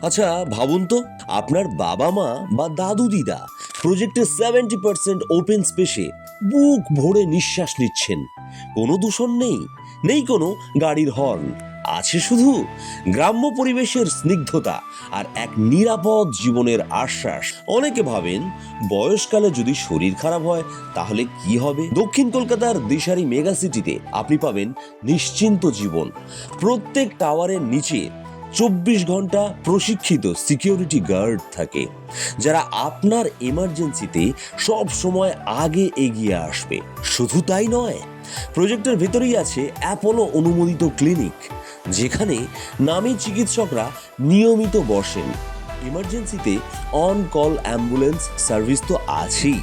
আচ্ছা ভাবুন তো, আপনার বাবা মা বা দাদু দিদা প্রজেক্টের সেভেন্টি পার্সেন্ট ওপেন স্পেসে বুক ভরে নিঃশ্বাস নিচ্ছেন। কোনো দূষণ নেই নেই কোনো গাড়ির হর্ন আছে শুধু গ্রাম্য পরিবেশের স্নিগ্ধতা আর এক নিরাপদ জীবনের আশ্বাস। অনেকে ভাবেন, বয়সকালে যদি শরীর খারাপ হয়, তাহলে কি হবে? দক্ষিণ কলকাতার দিশারি মেগা সিটিতে আপনি পাবেন নিশ্চিন্ত জীবন। প্রত্যেক টাওয়ারের নিচে চব্বিশ ঘণ্টা প্রশিক্ষিত সিকিউরিটি গার্ড থাকে, যারা আপনার এমার্জেন্সিতে সব সময় আগে এগিয়ে আসবে। শুধু তাই নয় প্রজেক্টের ভেতরেই আছে অ্যাপোলো অনুমোদিত ক্লিনিক যেখানে নামী চিকিৎসকরা নিয়মিত বসেন। ইমার্জেন্সিতে অন কল অ্যাম্বুলেন্স সার্ভিস তো আছেই।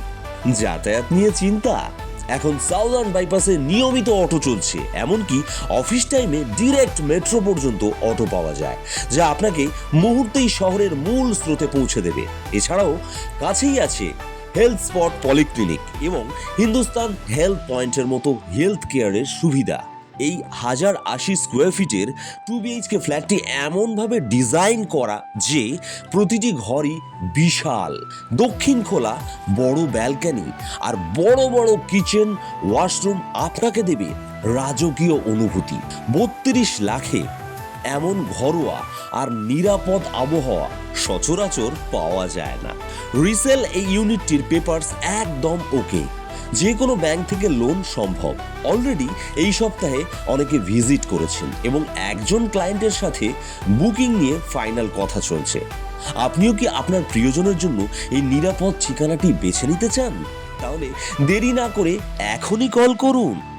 যাতায়াত নিয়ে চিন্তা এখন সাউদার্ন বাইপাসে নিয়মিত অটো চলছে, এমনকি অফিস টাইমে ডিরেক্ট মেট্রো পর্যন্ত অটো পাওয়া যায়, যা আপনাকে মুহূর্তেই শহরের মূল স্রোতে পৌঁছে দেবে। এছাড়াও কাছেই আছে হেলথ স্পট পলিক্লিনিক এবং হিন্দুস্তান হেলথ পয়েন্টের মতো হেলথ কেয়ারের সুবিধা। এই হাজার আশি স্কোয়ার ফিটের টু বিএইচকে ফ্ল্যাটটি এমনভাবে ডিজাইন করা যে প্রতিটি ঘরই বিশাল, দক্ষিণ খোলা, বড় ব্যালকানি আর বড় বড় কিচেন ওয়াশরুম আপনাকে দেবে রাজকীয় অনুভূতি। বত্রিশ লাখে এমন ঘরোয়া আর নিরাপদ আবহাওয়া সচরাচর পাওয়া যায় না। রিসেল এই ইউনিটটির পেপারস একদম ওকে। যে কোনো ব্যাংক থেকে লোন সম্ভব। অলরেডি এই সপ্তাহে অনেকে ভিজিট করেছেন এবং একজন ক্লায়েন্টের সাথে বুকিং নিয়ে ফাইনাল কথা চলছে। আপনিও কি আপনার প্রিয়জনের জন্য এই নিরাপদ ঠিকানাটি বেছে নিতে চান? তাহলে দেরি না করে এখনই কল করুন।